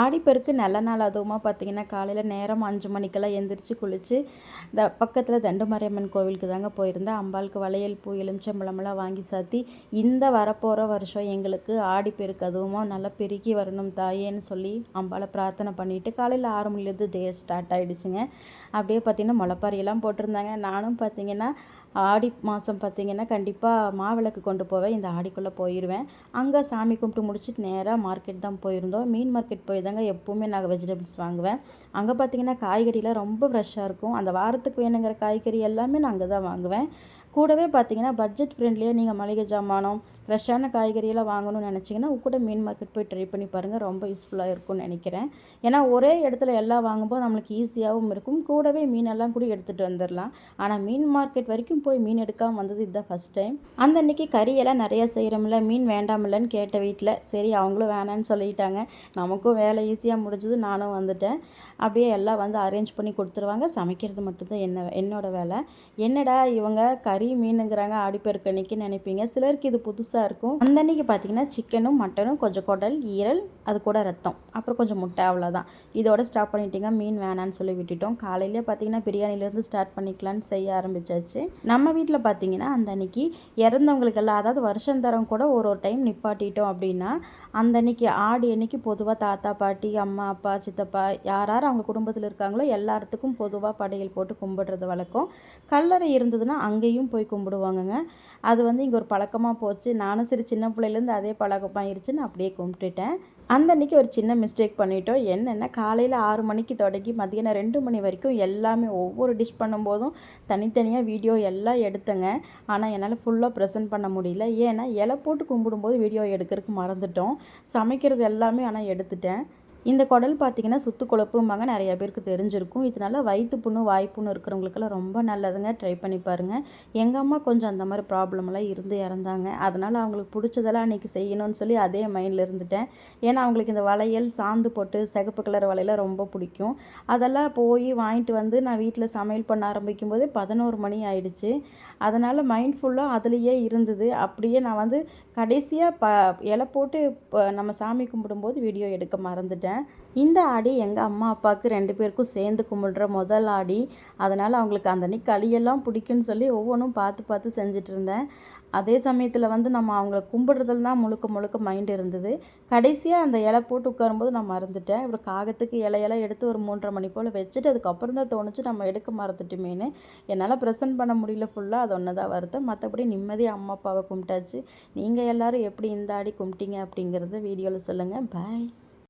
ஆடிப்பெருக்கு நல்ல நாள். அதுவுமா பார்த்தீங்கன்னா காலையில் நேரம் அஞ்சு மணிக்கெல்லாம் எந்திரிச்சு குளித்து இந்த பக்கத்தில் தண்டுமாரியம்மன் கோவிலுக்கு தாங்க போயிருந்தேன் அம்பாளுக்கு வளையல் பூ எலுமிச்சம்பழமெல்லாம் வாங்கி சாத்தி இந்த வரப்போகிற வருஷம் எங்களுக்கு ஆடிப்பெருக்கு அதுவுமா நல்லா பெருக்கி வரணும் தாயேன்னு சொல்லி அம்பாளை பிரார்த்தனை பண்ணிவிட்டு காலையில் ஆறு மணிலேருந்து டே ஸ்டார்ட் ஆகிடுச்சுங்க அப்படியே பார்த்திங்கன்னா முளைப்பாரியெல்லாம் போட்டிருந்தாங்க. நானும் பார்த்திங்கன்னா ஆடி மாதம் பார்த்திங்கன்னா கண்டிப்பாக மாவிளக்கு கொண்டு போவேன். இந்த ஆடிக்குள்ளே போயிடுவேன் அங்கே சாமி கும்பிட்டு முடிச்சுட்டு நேராக மார்க்கெட் தான் போயிருந்தோம். மீன் மார்க்கெட் போய் தாங்க எப்போவுமே நாங்கள் வெஜிடபிள்ஸ் வாங்குவேன். அங்கே பார்த்திங்கன்னா காய்கறிலாம் ரொம்ப ஃப்ரெஷ்ஷாக இருக்கும். அந்த வாரத்துக்கு வேணுங்கிற காய்கறி எல்லாமே நான் அங்கே தான் வாங்குவேன். கூடவே பார்த்தீங்கன்னா பட்ஜெட் ஃப்ரெண்ட்லியாக நீங்கள் மளிகை ஜாமானம் ஃப்ரெஷ்ஷான காய்கறியெல்லாம் வாங்கணும்னு நினச்சிங்கன்னா கூட மீன் மார்க்கெட் போய் ட்ரை பண்ணி பாருங்கள் ரொம்ப யூஸ்ஃபுல்லாக இருக்கும்னு நினைக்கிறேன். ஏன்னா ஒரே இடத்துல எல்லாம் வாங்கும்போது நம்மளுக்கு ஈஸியாகவும் இருக்கும். கூடவே மீனெல்லாம் கூட எடுத்துகிட்டு வந்துடலாம் ஆனால் மீன் மார்க்கெட் வரைக்கும் போய் மீன் எடுக்காமல் வந்தது இதுதான் ஃபஸ்ட் டைம் அந்த அன்றைக்கி கறியெல்லாம் நிறையா செய்கிறோம்ல மீன் வேண்டாமில்லன்னு கேட்ட வீட்டில் சரி அவங்களும் வேணான்னு சொல்லிட்டாங்க. நமக்கும் வேலை ஈஸியாக முடிஞ்சது நானும் வந்துட்டேன். அப்படியே எல்லாம் வந்து அரேஞ்ச் பண்ணி கொடுத்துருவாங்க. சமைக்கிறது மட்டும்தான் என்ன என்னோடய வேலை. என்னடா இவங்க கறி கறி மீனுங்கிறாங்க ஆடிப்பெருக்கு அன்னைக்கு நினைப்பீங்க. சிலருக்கு இது புதுசாக இருக்கும். அந்த அன்னைக்கு பார்த்தீங்கன்னா சிக்கனும் மட்டனும் கொஞ்சம் குடல் ஈரல் அது கூட ரத்தம். அப்புறம் கொஞ்சம் முட்டை அவ்வளோதான் இதோட ஸ்டாப் பண்ணிட்டீங்க. மீன் வேணான்னு சொல்லி விட்டுட்டோம். காலையிலே பார்த்தீங்கன்னா பிரியாணிலேருந்து ஸ்டார்ட் பண்ணிக்கலான்னு செய்ய ஆரம்பிச்சாச்சு. நம்ம வீட்டில் பார்த்தீங்கன்னா அந்த அன்னைக்கு இறந்தவங்களுக்கெல்லாம் அதாவது வருஷம் தரம் கூட ஒரு ஒரு டைம் நிப்பாட்டிட்டோம் அப்படின்னா அந்த அன்னைக்கு ஆடி அன்னைக்கு பொதுவாக தாத்தா பாட்டி அம்மா அப்பா சித்தப்பா யார் யார் அவங்க குடும்பத்தில் இருக்காங்களோ எல்லாத்துக்கும் பொதுவாக படையல் போட்டு கும்பிடுறது வழக்கம். கல்லறை இருந்ததுன்னா அங்கேயும் போய் கும்பிடுவாங்கங்க. அது வந்து இங்கே ஒரு பழக்கமாக போச்சு. நானும் சரி சின்ன பிள்ளையிலேருந்து அதே பழக்கமாயிருச்சுன்னு அப்படியே கும்பிட்டுட்டேன். அந்த அன்றைக்கி ஒரு சின்ன மிஸ்டேக் பண்ணிட்டோம். என்னென்னா காலையில் ஆறு மணிக்கு தொடங்கி மதியானம் ரெண்டு மணி வரைக்கும் எல்லாமே ஒவ்வொரு டிஷ் பண்ணும்போதும் தனித்தனியாக வீடியோ எல்லாம் எடுத்தேங்க. ஆனால் என்னால் ஃபுல்லாக ப்ரெசென்ட் பண்ண முடியல. ஏன்னா இலை போட்டு கும்பிடும்போது வீடியோ எடுக்கிறதுக்கு மறந்துட்டோம். சமைக்கிறது எல்லாமே ஆனால் எடுத்துட்டேன். இந்த குடல் பார்த்திங்கன்னா சுத்து குழப்பும்பாங்க நிறைய பேருக்கு தெரிஞ்சிருக்கும். இதனால வயிற்று புண்ணு வாய்ப்புண்ணு இருக்கிறவங்களுக்கெல்லாம் ரொம்ப நல்லதுங்க. ட்ரை பண்ணி பாருங்கள் எங்கள் அம்மா கொஞ்சம் அந்த மாதிரி ப்ராப்ளம்லாம் இருந்து இறந்தாங்க. அதனால் அவங்களுக்கு பிடிச்சதெல்லாம் அன்றைக்கி செய்யணும்னு சொல்லி அதே மைண்டில் இருந்துட்டேன். ஏன்னா அவங்களுக்கு இந்த வளையல் சாந்து போட்டு சிகப்பு கலர் வளையலாம் ரொம்ப பிடிக்கும். அதெல்லாம் போய் வாங்கிட்டு வந்து நான் வீட்டில் சமையல் பண்ண ஆரம்பிக்கும் போதே பதினோரு மணி ஆயிடுச்சு. அதனால் மைண்ட் ஃபுல்லாக அதுலேயே இருந்தது. அப்படியே நான் வந்து கடைசியாக ப இலை போட்டு நம்ம சாமி கும்பிடும்போது வீடியோ எடுக்க மறந்துட்டேன். இந்த ஆடி எங்கள் அம்மா அப்பாவுக்கு ரெண்டு பேருக்கும் சேர்ந்து கும்பிடுற முதல் ஆடி. அதனால் அவங்களுக்கு அந்த அன்றைக்கி களியெல்லாம் பிடிக்குன்னு சொல்லி ஒவ்வொன்றும் பார்த்து பார்த்து செஞ்சுட்டு இருந்தேன். அதே சமயத்தில் வந்து நம்ம அவங்கள கும்பிடுறதுல தான் முழுக்க முழுக்க மைண்ட் இருந்தது. கடைசியாக அந்த இலை போட்டு உட்காரும்போது நான் மறந்துட்டேன். அப்புறம் காகத்துக்கு இலையெல்லாம் எடுத்து ஒரு மூன்றரை மணி போல் வச்சுட்டு அதுக்கப்புறம் தான் தோணுச்சு நம்ம எடுக்க மறந்துட்டுமேனு என்னால் ப்ரெசென்ட் பண்ண முடியல ஃபுல்லாக அது ஒன்று தான் வருத்தம். மற்றபடி நிம்மதியாக அம்மா அப்பாவை கும்பிட்டாச்சு. நீங்கள் எல்லோரும் எப்படி இந்த ஆடி கும்பிட்டீங்க அப்படிங்கிறத வீடியோவில் சொல்லுங்கள் பாய்